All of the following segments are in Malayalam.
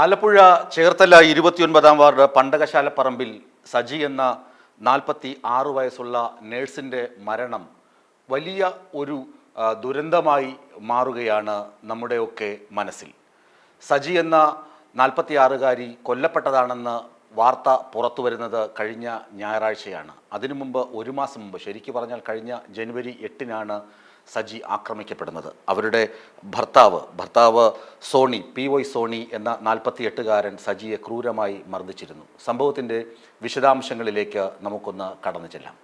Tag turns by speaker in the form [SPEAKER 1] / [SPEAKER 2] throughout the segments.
[SPEAKER 1] ആലപ്പുഴ ചേർത്തല ഇരുപത്തിയൊൻപതാം വാർഡ് പണ്ടകശാലപ്പറമ്പിൽ സജി എന്ന നാൽപ്പത്തി ആറ് വയസ്സുള്ള നേഴ്സിന്റെ മരണം വലിയ ഒരു ദുരന്തമായി മാറുകയാണ് നമ്മുടെയൊക്കെ മനസ്സിൽ. സജി എന്ന നാൽപ്പത്തിയാറുകാരി കൊല്ലപ്പെട്ടതാണെന്ന് വാർത്ത പുറത്തു വരുന്നത് കഴിഞ്ഞ ഞായറാഴ്ചയാണ്. അതിനു മുമ്പ് ഒരു മാസം മുമ്പ് ശരിക്കു പറഞ്ഞാൽ കഴിഞ്ഞ ജനുവരി എട്ടിനാണ് സജി ആക്രമിക്കപ്പെടുന്നത്. അവരുടെ ഭർത്താവ് ഭർത്താവ് സോണി പി വൈ സോണി എന്ന നാൽപ്പത്തിയെട്ടുകാരൻ സജിയെ ക്രൂരമായി മർദ്ദിച്ചിരുന്നു. സംഭവത്തിന്റെ വിശദാംശങ്ങളിലേക്ക് നമുക്കൊന്ന് കടന്നു ചെല്ലാം.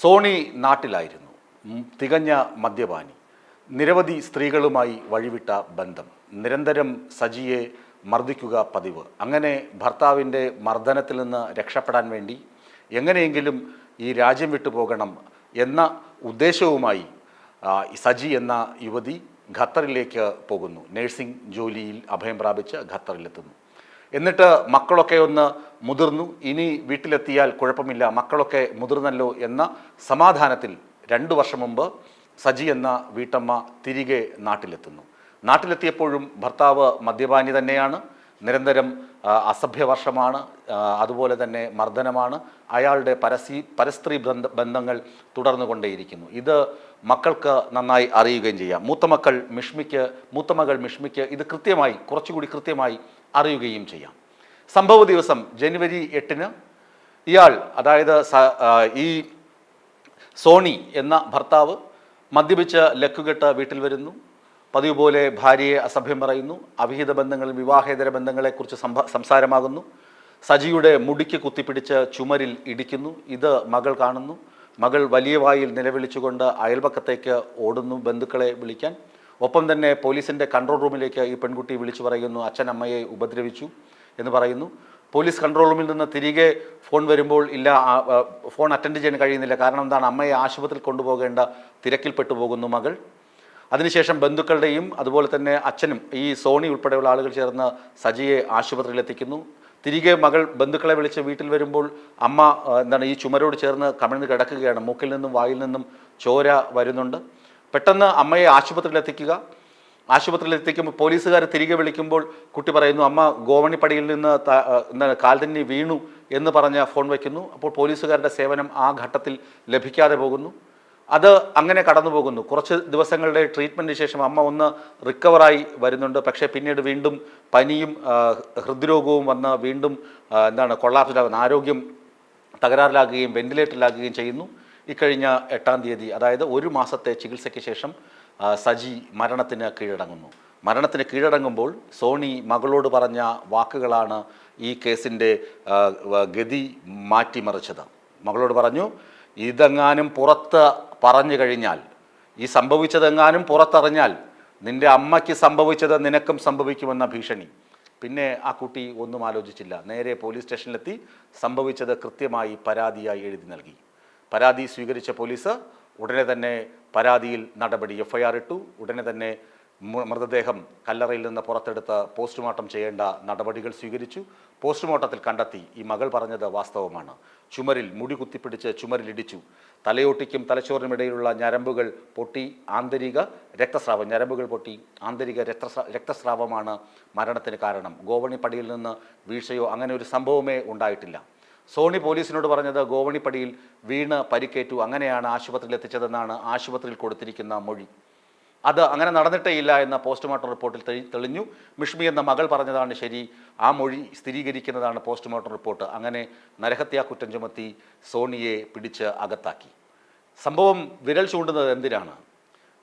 [SPEAKER 1] സോണി നാട്ടിലായിരുന്നു. തികഞ്ഞ മദ്യപാനി. നിരവധി സ്ത്രീകളുമായി വഴിവിട്ട ബന്ധം. നിരന്തരം സജിയെ മർദ്ദിക്കുക പതിവ്. അങ്ങനെ ഭർത്താവിന്റെ മർദ്ദനത്തിൽ നിന്ന് രക്ഷപ്പെടാൻ വേണ്ടി എങ്ങനെയെങ്കിലും ഈ രാജ്യം വിട്ടുപോകണം എന്ന ഉദ്ദേശവുമായി സജി എന്ന യുവതി ഖത്തറിലേക്ക് പോകുന്നു. നഴ്സിംഗ് ജോലിയിൽ അഭയം പ്രാപിച്ച് ഖത്തറിലെത്തുന്നു. എന്നിട്ട് മക്കളൊക്കെ ഒന്ന് മുതിർന്നു. ഇനി വീട്ടിലെത്തിയാൽ കുഴപ്പമില്ല. മക്കളൊക്കെ മുതിർന്നല്ലോ എന്ന സമാധാനത്തിൽ രണ്ടു വർഷം മുമ്പ് സജി എന്ന വീട്ടമ്മ തിരികെ നാട്ടിലെത്തുന്നു. നാട്ടിലെത്തിയപ്പോഴും ഭർത്താവ് മദ്യപാനി തന്നെയാണ്. നിരന്തരം അസഭ്യവർഷമാണ് അതുപോലെ തന്നെ മർദ്ദനമാണ്. അയാളുടെ പരസി പരസ്ത്രീ ബന്ധ ബന്ധങ്ങൾ തുടർന്നു കൊണ്ടേയിരിക്കുന്നു ഇത് മക്കൾക്ക് നന്നായി അറിയുകയും ചെയ്യാം. മൂത്ത മക്കൾ മിഷ്മിക്ക് മൂത്ത മകൾ മിഷ്മിക്ക് ഇത് കൃത്യമായി കുറച്ചുകൂടി കൃത്യമായി അറിയുകയും ചെയ്യാം. സംഭവ ദിവസം ജനുവരി എട്ടിന് ഇയാൾ അതായത് ഈ സോണി എന്ന ഭർത്താവ് മദ്യപിച്ച് ലക്കുകെട്ട് വീട്ടിൽ വരുന്നു. പതിവ് പോലെ ഭാര്യയെ അസഭ്യം പറയുന്നു അവിഹിത ബന്ധങ്ങൾ വിവാഹേതര ബന്ധങ്ങളെക്കുറിച്ച് സംസാരമാകുന്നു. സജിയുടെ മുടിക്ക് കുത്തിപ്പിടിച്ച് ചുമരിൽ ഇടിക്കുന്നു. ഇത് മകൾ കാണുന്നു. മകൾ വലിയ വായിൽ നിലവിളിച്ചുകൊണ്ട് അയൽപക്കത്തേക്ക് ഓടുന്നു ബന്ധുക്കളെ വിളിക്കാൻ. ഒപ്പം തന്നെ പോലീസിന്റെ കൺട്രോൾ റൂമിലേക്ക് ഈ പെൺകുട്ടി വിളിച്ചു പറയുന്നു അച്ഛൻ അമ്മയെ ഉപദ്രവിച്ചു എന്ന് പറയുന്നു. പോലീസ് കൺട്രോൾ റൂമിൽ നിന്ന് തിരികെ ഫോൺ വരുമ്പോൾ ഇല്ല ഫോൺ അറ്റൻഡ് ചെയ്യാൻ കഴിയുന്നില്ല. കാരണം എന്താണ്? അമ്മയെ ആശുപത്രിയിൽ കൊണ്ടുപോകേണ്ട തിരക്കിൽപ്പെട്ടു പോകുന്നു മകൾ. അതിനുശേഷം ബന്ധുക്കളുടെയും അതുപോലെ തന്നെ അച്ഛനും ഈ സോണി ഉൾപ്പെടെയുള്ള ആളുകൾ ചേർന്ന് സജിയെ ആശുപത്രിയിൽ എത്തിക്കുന്നു. തിരികെ മകൾ ബന്ധുക്കളെ വിളിച്ച് വീട്ടിൽ വരുമ്പോൾ അമ്മ എന്താണ് ഈ ചുമരോട് ചേർന്ന് കമിഴ്ന്ന് കിടക്കുകയാണ്. മൂക്കിൽ നിന്നും വായിൽ നിന്നും ചോര വരുന്നുണ്ട്. പെട്ടെന്ന് അമ്മയെ ആശുപത്രിയിൽ എത്തിക്കുക. ആശുപത്രിയിൽ എത്തിക്കുമ്പോൾ പോലീസുകാർ തിരികെ വിളിക്കുമ്പോൾ കുട്ടി പറയുന്നു അമ്മ ഗോവണിപ്പടിയിൽ നിന്ന് എന്താണ് കാൽ തന്നെ വീണു എന്ന് പറഞ്ഞ് ഫോൺ വയ്ക്കുന്നു. അപ്പോൾ പോലീസുകാരുടെ സേവനം ആ ഘട്ടത്തിൽ ലഭിക്കാതെ പോകുന്നു. അത് അങ്ങനെ കടന്നു പോകുന്നു കുറച്ച് ദിവസങ്ങളുടെ ട്രീറ്റ്മെന്റിന് ശേഷം അമ്മ ഒന്ന് റിക്കവറായി വരുന്നുണ്ട്. പക്ഷേ പിന്നീട് വീണ്ടും പനിയും ഹൃദ്രോഗവും വന്ന് വീണ്ടും എന്താണ് കൊള്ളാപ്സിലാകുന്ന ആരോഗ്യം തകരാറിലാകുകയും വെന്റിലേറ്ററിലാകുകയും ചെയ്യുന്നു. ഇക്കഴിഞ്ഞ എട്ടാം തീയതി അതായത് ഒരു മാസത്തെ ചികിത്സയ്ക്ക് ശേഷം സജി മരണത്തിന് കീഴടങ്ങുന്നു. മരണത്തിന് കീഴടങ്ങുമ്പോൾ സോണി മകളോട് പറഞ്ഞ വാക്കുകളാണ് ഈ കേസിന്റെ ഗതി മാറ്റിമറിച്ചത്. മകളോട് പറഞ്ഞു ഇതെങ്ങാനും പുറത്ത് പറഞ്ഞു കഴിഞ്ഞാൽ ഈ സംഭവിച്ചതെങ്ങാനും പുറത്തറിഞ്ഞാൽ നിന്റെ അമ്മയ്ക്ക് സംഭവിച്ചത് നിനക്കും സംഭവിക്കുമെന്ന ഭീഷണി. പിന്നെ ആ കുട്ടി ഒന്നും ആലോചിച്ചില്ല. നേരെ പോലീസ് സ്റ്റേഷനിലെത്തി സംഭവിച്ചത് കൃത്യമായി പരാതിയായി എഴുതി നൽകി. പരാതി സ്വീകരിച്ച പോലീസ് ഉടനെ തന്നെ പരാതിയിൽ നടപടി എഫ്ഐആർ ഇട്ടു. ഉടനെ തന്നെ മൃതദേഹം കല്ലറയിൽ നിന്ന് പുറത്തെടുത്ത് പോസ്റ്റ്മോർട്ടം ചെയ്യേണ്ട നടപടികൾ സ്വീകരിച്ചു. പോസ്റ്റ്മോർട്ടത്തിൽ കണ്ടെത്തി. ഈ മകൾ പറഞ്ഞത് വാസ്തവമാണ്. ചുമരിൽ മുടി കുത്തിപ്പിടിച്ച് ചുമരിലിടിച്ചു തലയോട്ടിക്കും തലച്ചോറിനുമിടയിലുള്ള ഞരമ്പുകൾ പൊട്ടി ആന്തരിക രക്തസ്രാവം. ഞരമ്പുകൾ പൊട്ടി ആന്തരിക രക്തസ്രാ രക്തസ്രാവമാണ് മരണത്തിന് കാരണം. ഗോവണിപ്പടിയിൽ നിന്ന് വീഴ്ചയോ അങ്ങനെ ഒരു സംഭവമേ ഉണ്ടായിട്ടില്ല. സോണി പോലീസിനോട് പറഞ്ഞത് ഗോവണിപ്പടിയിൽ വീണ് പരിക്കേറ്റു. അങ്ങനെയാണ് ആശുപത്രിയിൽ എത്തിച്ചതെന്നാണ് ആശുപത്രിയിൽ കൊടുത്തിരിക്കുന്ന മൊഴി. അത് അങ്ങനെ നടന്നിട്ടേ ഇല്ല എന്ന പോസ്റ്റ്മോർട്ടം റിപ്പോർട്ടിൽ തെളി- തെളിഞ്ഞു. മിഷ്മി എന്ന മകൾ പറഞ്ഞതാണ് ശരി ആ മൊഴി സ്ഥിരീകരിക്കുന്നതാണ് പോസ്റ്റ്മോർട്ടം റിപ്പോർട്ട്. അങ്ങനെ നരഹത്യാ കുറ്റം ചുമത്തി സോണിയെ പിടിച്ച് അകത്താക്കി. സംഭവം വിരൽ ചൂണ്ടുന്നത് എന്തിനാണ്?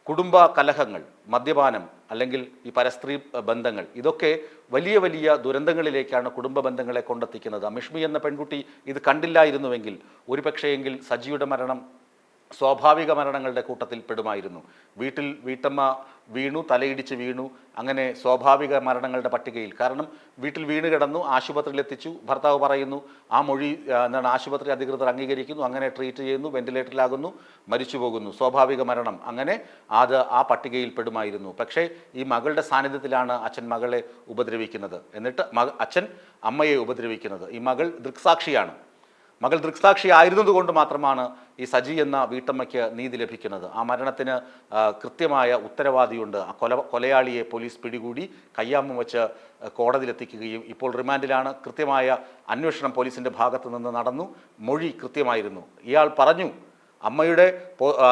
[SPEAKER 1] കുടുംബ കലഹങ്ങൾ മദ്യപാനം അല്ലെങ്കിൽ ഈ പരസ്ത്രീ ബന്ധങ്ങൾ ഇതൊക്കെ വലിയ വലിയ ദുരന്തങ്ങളിലേക്കാണ് കുടുംബ ബന്ധങ്ങളെ കൊണ്ടെത്തിക്കുന്നത്. മിഷ്മി എന്ന പെൺകുട്ടി ഇത് കണ്ടില്ലായിരുന്നുവെങ്കിൽ ഒരു പക്ഷേയെങ്കിൽ സജിയുടെ മരണം സ്വാഭാവിക മരണങ്ങളുടെ കൂട്ടത്തിൽ പെടുമായിരുന്നു വീട്ടിൽ വീട്ടമ്മ വീണു തലയിടിച്ച് വീണു അങ്ങനെ സ്വാഭാവിക മരണങ്ങളുടെ പട്ടികയിൽ. കാരണം വീട്ടിൽ വീണ് കിടന്നു ആശുപത്രിയിൽ എത്തിച്ചു ഭർത്താവ് പറയുന്നു ആ മൊഴി എന്താണ് ആശുപത്രി അധികൃതർ അംഗീകരിക്കുന്നു അങ്ങനെ ട്രീറ്റ് ചെയ്യുന്നു വെന്റിലേറ്ററിലാകുന്നു മരിച്ചു പോകുന്നു സ്വാഭാവിക മരണം. അങ്ങനെ അത് ആ പട്ടികയിൽ പെടുമായിരുന്നു പക്ഷേ ഈ മകളുടെ സാന്നിധ്യത്തിലാണ് അച്ഛൻ മകളെ ഉപദ്രവിക്കുന്നത്. എന്നിട്ട് അച്ഛൻ അമ്മയെ ഉപദ്രവിക്കുന്നത്. ഈ മകൾ ദൃക്സാക്ഷിയാണ്. മകൾ ദൃക്സാക്ഷി ആയിരുന്നതുകൊണ്ട് മാത്രമാണ് ഈ സജി എന്ന വീട്ടമ്മയ്ക്ക് നീതി ലഭിക്കുന്നത്. ആ മരണത്തിന് കൃത്യമായ ഉത്തരവാദിയുണ്ട്. ആ കൊല കൊലയാളിയെ പോലീസ് പിടികൂടി കയ്യാമ്മ വെച്ച് കോടതിയിലെത്തിക്കുകയും ഇപ്പോൾ റിമാൻഡിലാണ്. കൃത്യമായ അന്വേഷണം പോലീസിന്റെ ഭാഗത്തു നിന്ന് നടന്നു. മൊഴി കൃത്യമായിരുന്നു. ഇയാൾ പറഞ്ഞു അമ്മയുടെ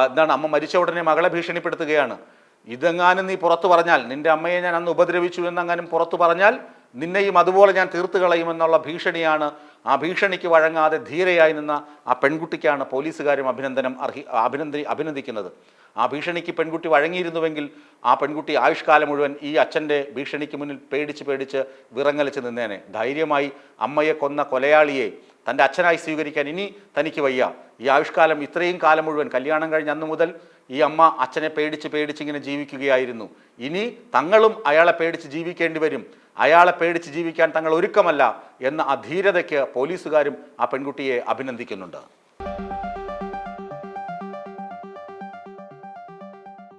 [SPEAKER 1] എന്താണ് അമ്മ മരിച്ച ഉടനെ മകളെ ഭീഷണിപ്പെടുത്തുകയാണ്. ഇതെങ്ങാനും നീ പുറത്തു പറഞ്ഞാൽ നിന്റെ അമ്മയെ ഞാൻ അന്ന് ഉപദ്രവിച്ചു എന്നെങ്ങാനും പുറത്തു പറഞ്ഞാൽ നിന്നെയും അതുപോലെ ഞാൻ തീർത്തു കളയുമെന്നുള്ള ഭീഷണിയാണ് ആ ഭീഷണിക്ക് വഴങ്ങാതെ ധീരയായി നിന്ന ആ പെൺകുട്ടിക്കാണ് പോലീസുകാരും അഭിനന്ദനം അർഹി അഭിനന്ദി അഭിനന്ദിക്കുന്നത്. ആ ഭീഷണിക്ക് പെൺകുട്ടി വഴങ്ങിയിരുന്നുവെങ്കിൽ ആ പെൺകുട്ടി ആയുഷ്കാലം മുഴുവൻ ഈ അച്ഛന്റെ ഭീഷണിക്ക് മുന്നിൽ പേടിച്ച് പേടിച്ച് വിറങ്ങലിച്ച് നിന്നേനെ. ധൈര്യമായി അമ്മയെ കൊന്ന കൊലയാളിയെ തന്റെ അച്ഛനായി സ്വീകരിക്കാൻ ഇനി തനിക്ക് വയ്യ. ഈ ആയുഷ്കാലം ഇത്രയും കാലം മുഴുവൻ കല്യാണം കഴിഞ്ഞ അന്ന് മുതൽ ഈ അമ്മ അച്ഛനെ പേടിച്ച് പേടിച്ച് ഇങ്ങനെ ജീവിക്കുകയായിരുന്നു. ഇനി തങ്ങളും അയാളെ പേടിച്ച് ജീവിക്കേണ്ടി വരും. അയാളെ പേടിച്ച് ജീവിക്കാൻ തങ്ങൾ ഒരുക്കമല്ല എന്ന അധീരതയ്ക്ക് പോലീസുകാരും ആ പെൺകുട്ടിയെ അഭിനന്ദിക്കുന്നുണ്ട്.